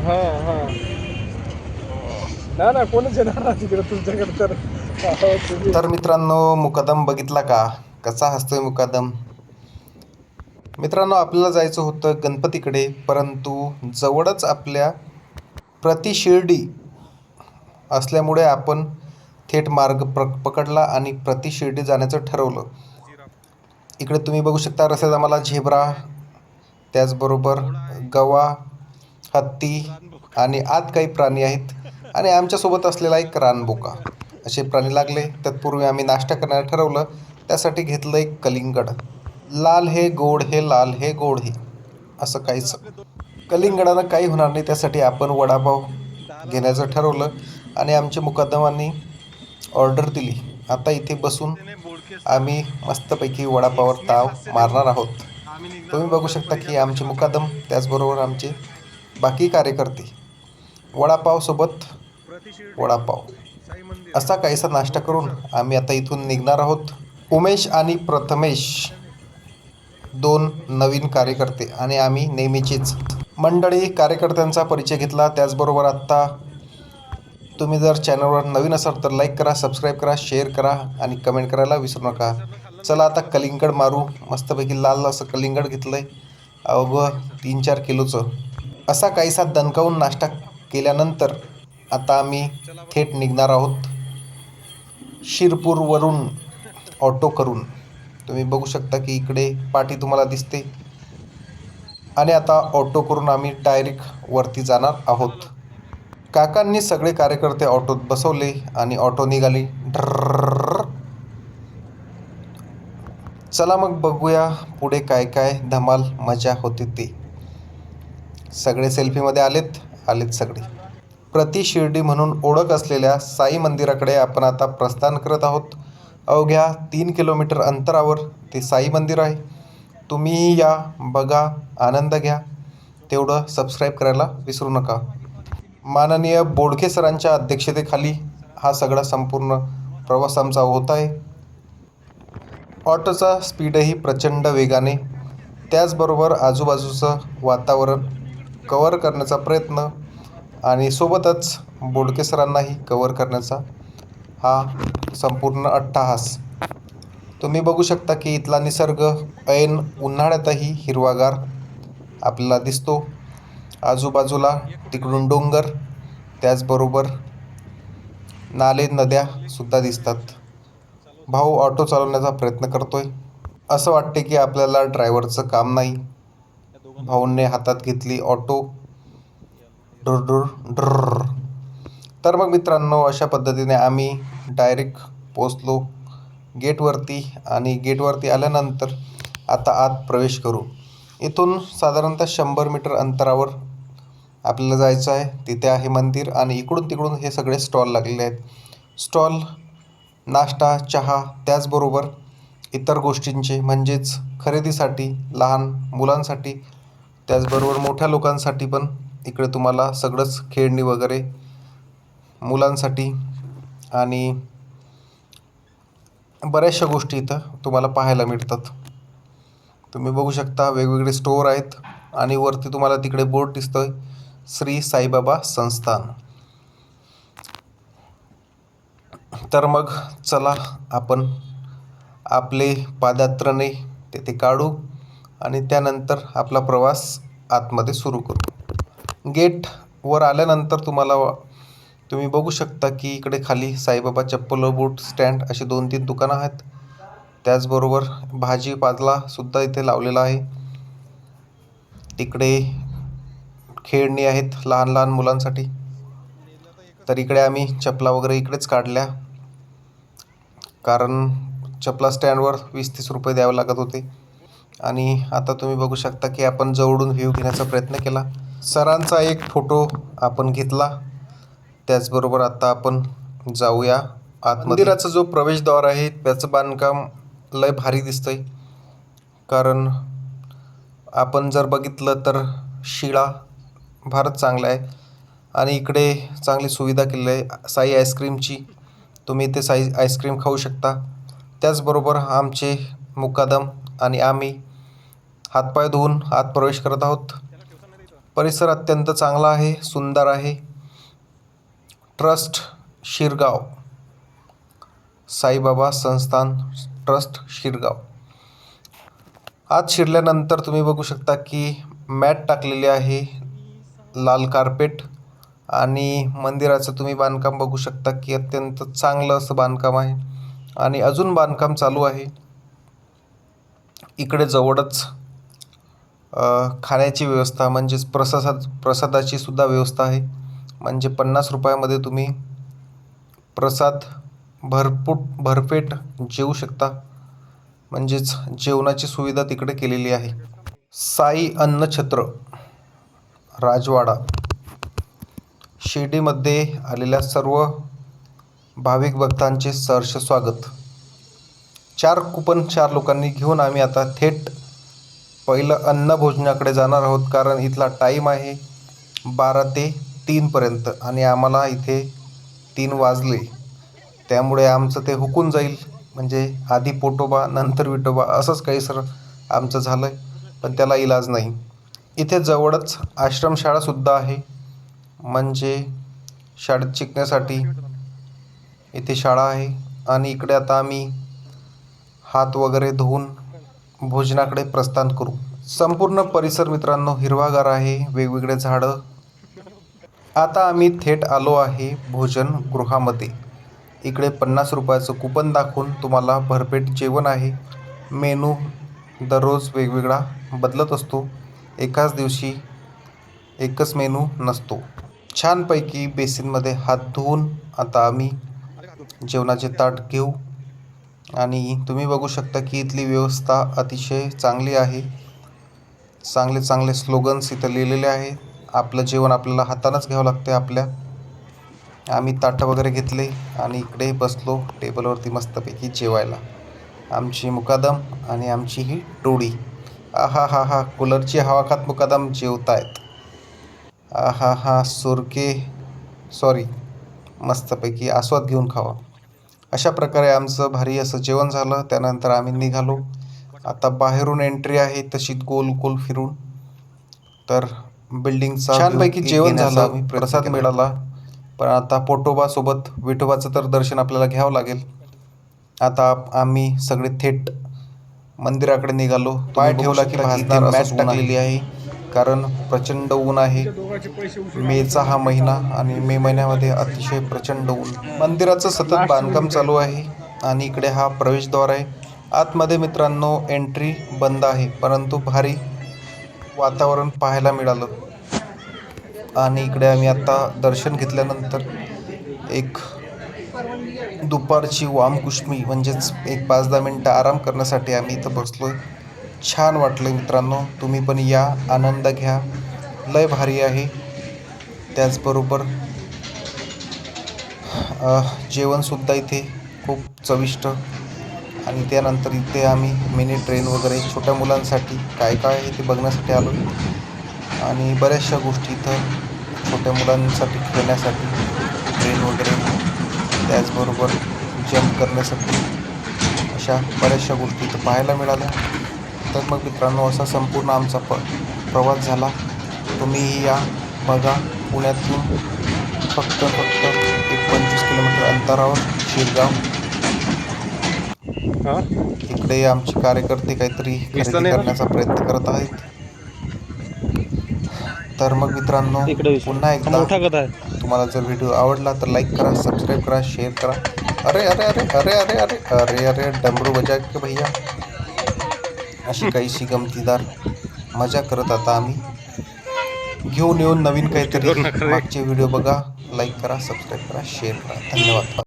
हा हा. ना ना कोणच येणार ना तिकडे तुमच्याकडे तर. तुम्ही- तर मित्रांनो मुकादम बघितला का? कसा हसतोय मुकादम? मित्रांनो आपल्याला जायचं होतं गणपतीकडे परंतु जवळच आपल्या प्रतिशिर्डी असल्यामुळे आपण थेट मार्ग प्र पकडला आणि प्रतिशिर्डी जाण्याचं ठरवलं. इकडे तुम्ही बघू शकता रस्त्यात आम्हाला झेब्रा त्याचबरोबर गवा हत्ती आणि आत काही प्राणी आहेत आणि आमच्यासोबत असलेला एक रानबोका. असे प्राणी लागले. तत्पूर्वी आम्ही नाश्ता करण्याला ठरवलं. त्यासाठी घेतलं एक कलिंगड. लाल हे गोड हे लाल हे गोड हे. असं काहीच कलिंगडानं काही होणार नाही. त्यासाठी आपण वडापाव घेण्याचं ठरवलं आणि आमच्या मुकादमांनी ऑर्डर दिली. आता इथे बसून आम्ही मस्तपैकी वडापावर ताव मारणार आहोत. तुम्ही बघू शकता की आमचे मुकादम त्याचबरोबर आमचे बाकी कार्यकर्ते. वडापावसोबत वडापाव. असा काहीसा नाश्ता करून आम्ही आता इथून निघणार आहोत. उमेश आणि प्रथमेश दोन नवीन कार्यकर्ते आणि आम्ही नेहमीचेच. मंडळी कार्यकर्त्यांचा परिचय घेतला. त्याचबरोबर आत्ता तुम्ही जर चॅनलवर नवीन असाल तर लाईक करा सबस्क्राईब करा शेअर करा आणि कमेंट करायला विसरू नका. चला आता कलिंगड मारू. मस्तपैकी लाल असं कलिंगड घेतलं आहे अवघं तीन चार किलोचं. असा काहीसा दणकावून नाश्ता केल्यानंतर आता आम्ही थेट निघणार आहोत शिरपूरवरून ऑटो करून. तुम्ही बघू शकता की इकडे पाठी तुम्हाला दिसते. आणि आता ऑटो करून आम्ही डायरेक्ट वरती जाणार आहोत. काकांनी सगळे कार्यकर्ते ऑटोत बसवले आणि ऑटो निघाली. ढर्र चला मग बघूया पुढे काय काय धमाल मजा होते ते सगळे सेल्फीमध्ये आलेत आलेत सगळे. प्रति शिर्डी म्हणून ओळख असलेल्या साई मंदिराकडे आपण आता प्रस्थान करत आहोत. अवघ्या तीन किलोमीटर अंतरावर ते साई मंदिर आहे. तुम्ही या बघा आनंद घ्या. तेवढं सबस्क्राईब करायला विसरू नका. माननीय बोडखे सरांच्या अध्यक्षतेखाली हा सगळा संपूर्ण प्रवास आमचा होत आहे. ऑटोचा स्पीडही प्रचंड वेगाने त्याचबरोबर आजूबाजूचं वातावरण कवर करण्याचा प्रयत्न आणि सोबतच बोडके सरांनाही कवर करण्याचा हा संपूर्ण अट्टाहास. तुम्ही बघू शकता की इथला निसर्ग ऐन उन्हाळ्यातही हिरवागार आपल्याला दिसतो. आजूबाजूला तिकडून डोंगर त्याचबरोबर नाले नद्यासुद्धा दिसतात. भाऊ ऑटो चालवण्याचा प्रयत्न करतोय. असं वाटते की आपल्याला ड्रायव्हरचं काम नाही. भाऊंने हातात घेतली ऑटो. डुर डुर डुर तर मग मित्रांनो अशा पद्धतीने आम्ही डायरेक्ट पोचलो गेटवरती आणि गेटवरती आल्यानंतर आता आत प्रवेश करू. इथून साधारणतः शंभर मीटर अंतरावर आपल्याला जायचं आहे. तिथे आहे मंदिर आणि इकडून तिकडून हे सगळे स्टॉल लागलेले आहेत. स्टॉल नाश्ता चहा त्याचबरोबर इतर गोष्टींचे म्हणजेच खरेदीसाठी लहान मुलांसाठी त्याचबरोबर मोठ्या लोकांसाठी पण इकडे तुम्हाला सगळंच खेळणी वगैरे मुलांसाठी आणि बऱ्याचशा गोष्टी इथं तुम्हाला पाहायला मिळतात. तुम्ही बघू शकता वेगवेगळे स्टोअर आहेत आणि वरती तुम्हाला तिकडे बोर्ड दिसतोय श्री साईबाबा संस्थान. तर मग चला आपण आपले पादयात्रणे तेथे काढू. आणि त्यानंतर आपला प्रवास आतमध्ये सुरू करू गेटवर आल्यानंतर तुम्हाला तुम्ही बघू शकता की इकडे खाली साईबाबा चप्पल बूट स्टँड असे दोन तीन दुकानं आहेत. त्याचबरोबर भाजीपालासुद्धा इथे लावलेला आहे. तिकडे खेळणी आहेत लहान लहान मुलांसाठी. तर इकडे आम्ही चपला वगैरे इकडेच काढल्या. कारण चपला स्टँडवर वीस तीस रुपये द्यावे लागत होते. आणि आता तुम्ही बघू शकता की आपण जवळून व्ह्यू घेण्याचा प्रयत्न केला. सरांचा एक फोटो आपण घेतला. त्याचबरोबर आता आपण जाऊया आत मंदिराचा जो प्रवेशद्वार आहे त्याचं बांधकाम लय भारी दिसतंय. कारण आपण जर बघितलं तर शिळा भारत चांगला आहे. आणि इकडे चांगली सुविधा केलेली आहे. साई आईस्क्रीमची तुम्ही इथे साई आईस्क्रीम खाऊ शकता. त्याचबरोबर आमचे मुकादम आणि आम्ही हातपाय धुवून आत प्रवेश करत आहोत. परिसर अत्यंत चांगला आहे सुंदर आहे. ट्रस्ट शिरगाव. साईबाबा संस्थान ट्रस्ट शिरगाव. आत शिरल्यानंतर तुम्ही बघू शकता की मॅट टाकलेली आहे लाल कार्पेट आणि मंदिराचं तुम्ही बांधकाम बघू शकता की अत्यंत चांगलं असं बांधकाम आहे. आणि अजून बांधकाम चालू आहे. इकडे जवळच खाण्याची व्यवस्था म्हणजेच प्रसाद प्रसादाची सुद्धा व्यवस्था आहे. म्हणजे पन्नास रुपयामध्ये तुम्ही प्रसाद भरपूर भरपेट जेवू शकता. म्हणजेच जेवणाची सुविधा तिकडे केलेली आहे. साई अन्नछत्र राजवाडा. शिर्डीमध्ये आलेल्या सर्व भाविक भक्तांचे सहर्ष स्वागत. चार कुपन चार लोकांनी घेऊन आम्ही आता थेट पहिलं अन्न भोजनाकडे जाणार आहोत कारण इथला टाईम आहे बारा ते तीनपर्यंत आणि आम्हाला इथे तीन वाजले. त्यामुळे आमचं ते हुकून जाईल. म्हणजे आधी पोटोबा नंतर विटोबा असंच काही सर आमचं झालं आहे पण त्याला इलाज नाही. इथे जवळच आश्रमशाळासुद्धा आहे. म्हणजे शाळेत शिकण्यासाठी इथे शाळा आहे. आणि इकडे आता आम्ही हात वगैरे धुवून भोजनाकडे प्रस्थान करू. संपूर्ण परिसर मित्रांनो हिरवागार आहे. वेगवेगळे झाडं. आता आम्ही थेट आलो आहे भोजन गृहामध्ये. इकडे पन्नास रुपयाचं कुपन दाखवून तुम्हाला भरपेट जेवण आहे. मेनू दररोज वेगवेगळा बदलत असतो. एकाच दिवशी एकच मेनू नसतो. छानपैकी बेसिनमध्ये हात धुवून आता आम्ही जेवणाचे ताट घेऊ. आणि तुम्ही बघू शकता की इथली व्यवस्था अतिशय चांगली आहे. चांगले चांगले स्लोगन्स इथं लिहिलेले आहे. आपलं जेवण आपल्याला हातानंच घ्यावं लागते आपल्या. आम्ही ताटं वगैरे घेतले आणि इकडे बसलो टेबलवरती मस्तपैकी जेवायला. आमची मुकादम आणि आमची ही टोळी आहा हा हा कूलरची हवा खात मुकादम जेवतायत. आहा हा सुरके सॉरी मस्तपैकी आस्वाद घेऊन खावा. अशा प्रकारे आमचं भारी असं जेवण झालं. त्यानंतर आम्ही निघालो. आता बाहेरून एंट्री आहे तशी गोल गोल फिरून. तर बिल्डिंगचा छानपैकी जेवण झालं. प्रसाद मिळाला. पण आता पोटोबासोबत विठोबाचं तर दर्शन आपल्याला घ्यावं लागेल. आता आम्ही सगळे थेट मंदिराकडे निघालो. पाय ठेवला की भाजणार मॅच टाकलेली आहे. कारण प्रचंड ऊन आहे. मेचा हा महिना आणि मे महिन्यामध्ये अतिशय प्रचंड ऊन. मंदिराचं सतत बांधकाम चालू आहे आणि इकडे हा प्रवेशद्वार आहे. आतमध्ये मित्रांनो एंट्री बंद आहे परंतु भारी वातावरण पाहायला मिळालं. आणि इकडे आम्ही आता दर्शन घेतल्यानंतर एक दुपारची वामकुष्मी म्हणजेच एक पाच दहा मिनटं आराम करण्यासाठी आम्ही इथं बसलो आहे छान वाटलं मित्रांनो. तुम्ही पण या आनंद घ्या. लय भारी आहे. त्याचबरोबर जेवणसुद्धा इथे खूप चविष्ट. आणि त्यानंतर इथे आम्ही मिनी ट्रेन वगैरे छोट्या मुलांसाठी काय काय आहे ते बघण्यासाठी आलो. आणि बऱ्याचशा गोष्टी इथं छोट्या मुलांसाठी खेळण्यासाठी ट्रेन वगैरे त्याचबरोबर जम्प करण्यासाठी अशा बऱ्याचशा गोष्टी इथं पाहायला मिळाल्या. तर मग मित्रांनो असा संपूर्ण आमचा प प्रवास झाला. तुम्हीही या बघा पुण्यातून फक्त फक्त एक पंचवीस किलोमीटर अंतरावर शिरगाव. हा? इकडे आमचे कार्यकर्ते काहीतरी खरेदी? करण्याचा प्रयत्न करत आहेत. तर मग मित्रांनो. पुन्हा एकदा तुम्हाला जर व्हिडिओ आवडला तर लाईक करा सबस्क्राईब करा शेअर करा. अरे अरे अरे अरे अरे अरे अरे अरे डमरू बजा के भैया. अशी काहीशी गमतीदार मजा करत आता आम्ही. घेऊन येऊन नवीन काहीतरी. मागचे व्हिडिओ बघा लाईक करा सबस्क्राईब करा शेअर करा. धन्यवाद.